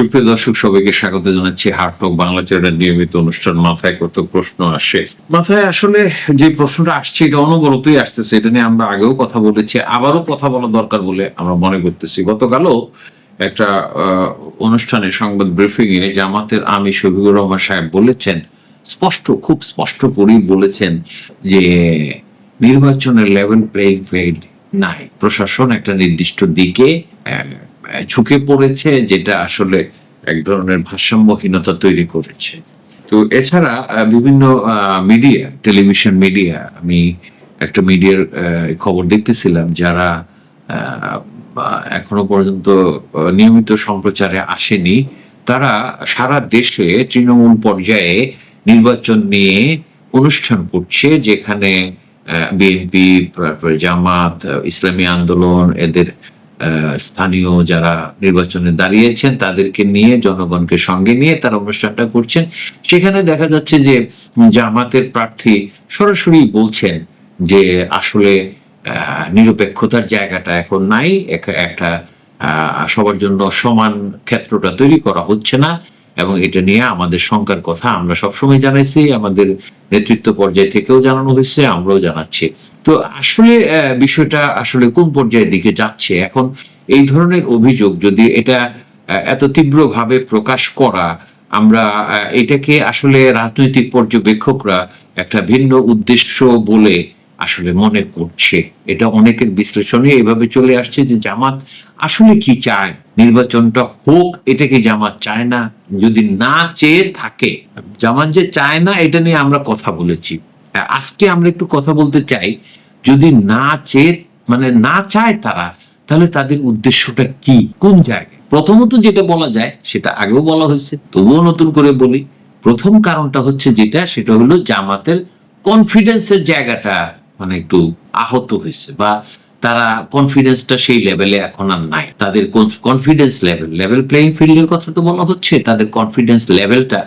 সুপ্রিয় দর্শক, সবাইকে স্বাগত জানাচ্ছি হার্টক বাংলা চ্যানেলের নিয়মিত অনুষ্ঠান। মাথায় কত প্রশ্ন আসে? মাথায় আসলে যে প্রশ্নটা আসছে, এটা অনবরতই আসতেছে। এটা নিয়ে আমরা আগেও কথা বলেছি, আবারও কথা বলা দরকার বলে আমরা মনে করতেছি। গতকালও একটা অনুষ্ঠানে সংবাদ ব্রিফিং এ জামাতের আমি শফিকুর রহমান সাহেব বলেছেন, স্পষ্ট, খুব স্পষ্ট করেই বলেছেন যে নির্বাচনের লেভেল প্লেইং ফিল্ড নাই। প্রশাসন একটা নির্দিষ্ট দিকে ঝুঁকে পড়েছে, যেটা আসলে এক ধরনের ভারসাম্যহীনতা তৈরি করেছে। তো এছাড়া বিভিন্ন মিডিয়া টেলিভিশন মিডিয়া আমি একটা মিডিয়ার খবর দেখতেছিলাম যারা এখনও পর্যন্ত নিয়মিত সম্প্রচারে আসেনি, তারা সারা দেশে তৃণমূল পর্যায়ে নির্বাচন নিয়ে অনুষ্ঠান করছে, যেখানে বিএনপি জামাত, ইসলামী আন্দোলন, এদের স্থানীয় যারা নির্বাচনে দাঁড়িয়েছেন তাদেরকে নিয়ে, জনগণকে সঙ্গে নিয়ে তারা অনুষ্ঠানটা করছেন। সেখানে দেখা যাচ্ছে যে জামাতের প্রার্থী সরাসরি বলছেন যে আসলে নিরপেক্ষতার জায়গাটা এখন নাই, এক- একটা সবার জন্য সমান ক্ষেত্রটা তৈরি করা হচ্ছে না। এবং এটা নিয়ে আমাদের শঙ্কার কথা আমরা সবসময় জানাইছি, আমাদের নেতৃত্ব পর্যায় থেকেও জানানো হয়েছে, আমরাও জানাচ্ছি। তো আসলে বিষয়টা আসলে কোন পর্যায়ের দিকে যাচ্ছে? এখন এই ধরনের অভিযোগ যদি এটা এত তীব্রভাবে প্রকাশ করা, আমরা এটাকে আসলে রাজনৈতিক পর্যবেক্ষকরা একটা ভিন্ন উদ্দেশ্য বলে আসলে মনে করছে। এটা অনেকের বিশ্লেষণে এভাবে চলে আসছে যে জামাত আসলে কি চায়? নির্বাচনটা হোক এটাকে জামাত চায় না? যদি না চেয়ে থাকে, জামাত যে চায় না, এটা নিয়ে আমরা কথা বলেছি। আজকে আমরা একটু কথা বলতে চাই, যদি না চেয়ে মানে না চায় তারা, তাহলে তাদের উদ্দেশ্যটা কি? কোন জায়গায়? প্রথমত যেটা বলা যায়, সেটা আগেও বলা হয়েছে, তবুও নতুন করে বলি, প্রথম কারণটা হচ্ছে যেটা, সেটা হলো জামাতের কনফিডেন্সের জায়গাটা। মানে একটু আহত হয়েছে বা তারা কনফিডেন্সটা সেই লেভেলে এখন আর নাই। তাদের কনফিডেন্স লেভেল লেভেল প্লেইং ফিল্ডের কথা তো বলা হচ্ছে, তাদের কনফিডেন্স লেভেলটা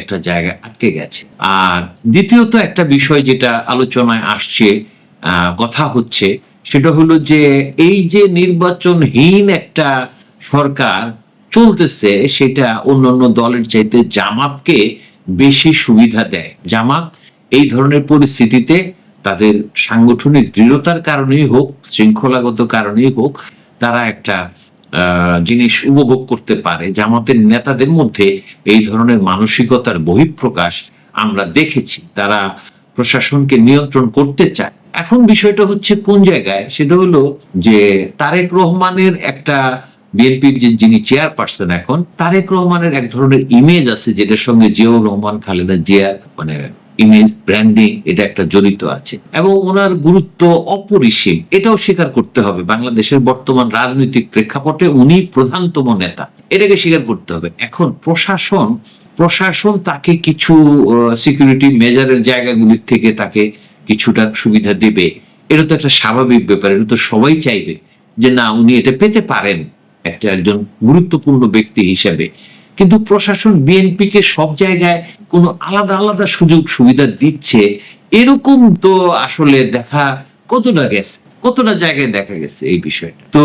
একটা জায়গায় আটকে গেছে। আর দ্বিতীয়ত একটা বিষয় যেটা আলোচনায় আসছে কথা হচ্ছে, সেটা হলো যে এই যে নির্বাচনহীন একটা সরকার চলতেছে, সেটা অন্যান্য দলের চাইতে জামাতকে বেশি সুবিধা দেয়। জামাত এই ধরনের পরিস্থিতিতে তাদের সাংগঠনিক দৃঢ়তার কারণেই হোক, শৃঙ্খলাগত কারণেই হোক, তারা একটা জিনিস উপভোগ করতে পারে। জামাতের নেতাদের মধ্যে এই ধরনের মানসিকতার বহিঃপ্রকাশ আমরা দেখেছি। তারা প্রশাসনকে নিয়ন্ত্রণ করতে চায়। এখন বিষয়টা হচ্ছে কোন জায়গায়? সেটা হলো যে তারেক রহমানের একটা বিএনপির যিনি চেয়ারপারসন এখন, তারেক রহমানের এক ধরনের ইমেজ আছে যেটার সঙ্গে জিয়াউর রহমান, খালেদা জিয়ার মানে ইমেজ ব্র্যান্ডিং এটা একটা জড়িত আছে। এবং ওনার গুরুত্ব অপরিসীম, এটাও স্বীকার করতে হবে। বাংলাদেশের বর্তমান রাজনৈতিক প্রেক্ষাপটে উনি প্রধানতম নেতা। এটাকে স্বীকার করতে হবে। এখন প্রশাসন প্রশাসন তাকে কিছু সিকিউরিটি মেজারের জায়গাগুলির থেকে তাকে কিছুটা সুবিধা দেবে। এটা তো একটা স্বাভাবিক ব্যাপার, এটা তো সবাই চাইবে যে না, উনি এটা পেতে পারেন। একটা একজন গুরুত্বপূর্ণ ব্যক্তি হিসেবে। কিন্তু প্রশাসন বিএনপি কে সব জায়গায় কোনো আলাদা আলাদা সুযোগ সুবিধা দিচ্ছে, এরকম তো আসলে দেখা কতটা গেছে, কতটা জায়গায় দেখা গেছে এই বিষয়টা? তো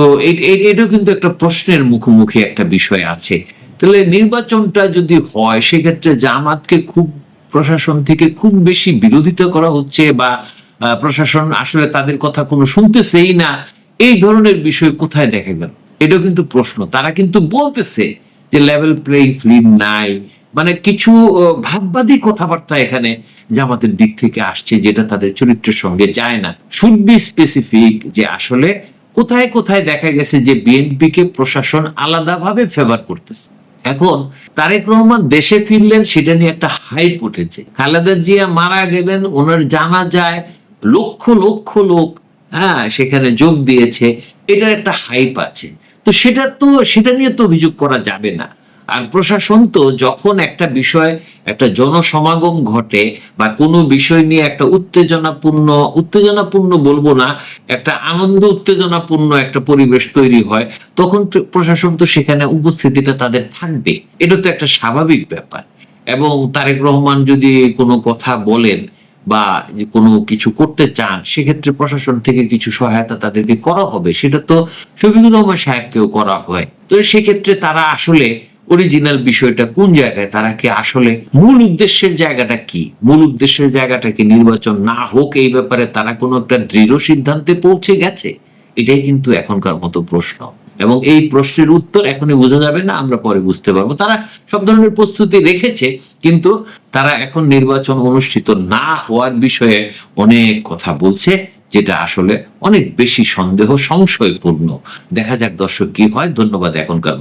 এটাও কিন্তু একটা প্রশ্নের মুখোমুখি একটা বিষয় আছে। তাহলে নির্বাচনটা যদি হয়, সেক্ষেত্রে জামাতকে খুব, প্রশাসন থেকে খুব বেশি বিরোধিতা করা হচ্ছে বা প্রশাসন আসলে তাদের কথা কোনো শুনতেছেই না, এই ধরনের বিষয় কোথায় দেখা গেল? এটাও কিন্তু প্রশ্ন। তারা কিন্তু বলতেছে যে লেভেল প্লেইং ফিল্ড নাই। মানে কিছু ভাববাদী কথাবার্তা এখানে জামাতের দিক থেকে আসছে, যেটা তাদের চরিত্রের সঙ্গে যায় না। শুড বি স্পেসিফিক যে আসলে কোথায় কোথায় দেখা গেছে যে বিএনপি কে প্রশাসন আলাদাভাবে ফেভার করতেছে। এখন তারেক রহমান দেশে ফিরলেন, সেটা নিয়ে একটা হাইপ উঠেছে। খালেদা জিয়া মারা গেলেন, ওনার জানা যায় লক্ষ লক্ষ লোক হ্যাঁ সেখানে যোগ দিয়েছে, এটার একটা হাইপ আছে। তো সেটা তো, সেটা নিয়ে তো অভিযোগ করা যাবে না। আর প্রশাসন তো যখন একটা বিষয়, একটা জনসমাগম ঘটে বা কোনো বিষয় নিয়ে একটা উত্তেজনাপূর্ণ উত্তেজনাপূর্ণ বলব না, একটা আনন্দ উত্তেজনাপূর্ণ একটা পরিবেশ তৈরি হয়, তখন প্রশাসন তো সেখানে উপস্থিতিটা তাদের থাকবে। এটা তো একটা স্বাভাবিক ব্যাপার। এবং তারেক রহমান যদি কোনো কথা বলেন বা কোনো কিছু করতে চান, সেক্ষেত্রে প্রশাসন থেকে কিছু সহায়তা তাদেরকে করা হবে। সেটা তো শফিকুর রহমান সাহেবকেও করা হয়। তো সেক্ষেত্রে তারা আসলে অরিজিনাল বিষয়টা কোন জায়গায়? তারা কি আসলে মূল উদ্দেশ্যের জায়গাটা কি? মূল উদ্দেশ্যের জায়গাটা কি নির্বাচন না হোক, এই ব্যাপারে তারা কোনো একটা দৃঢ় সিদ্ধান্তে পৌঁছে গেছে? এটাই কিন্তু এখনকার মতো প্রশ্ন। এবং এই প্রশ্নের উত্তর এখনই বোঝা যাবে না, আমরা পরে বুঝতে পারব। তারা সব ধরনের প্রস্তুতি রেখেছে, কিন্তু তারা এখন নির্বাচন অনুষ্ঠিত না হওয়ার বিষয়ে অনেক কথা বলছে, যেটা আসলে অনেক বেশি সন্দেহ, সংশয়পূর্ণ। দেখা যাক দর্শক কি হয়। ধন্যবাদ এখনকার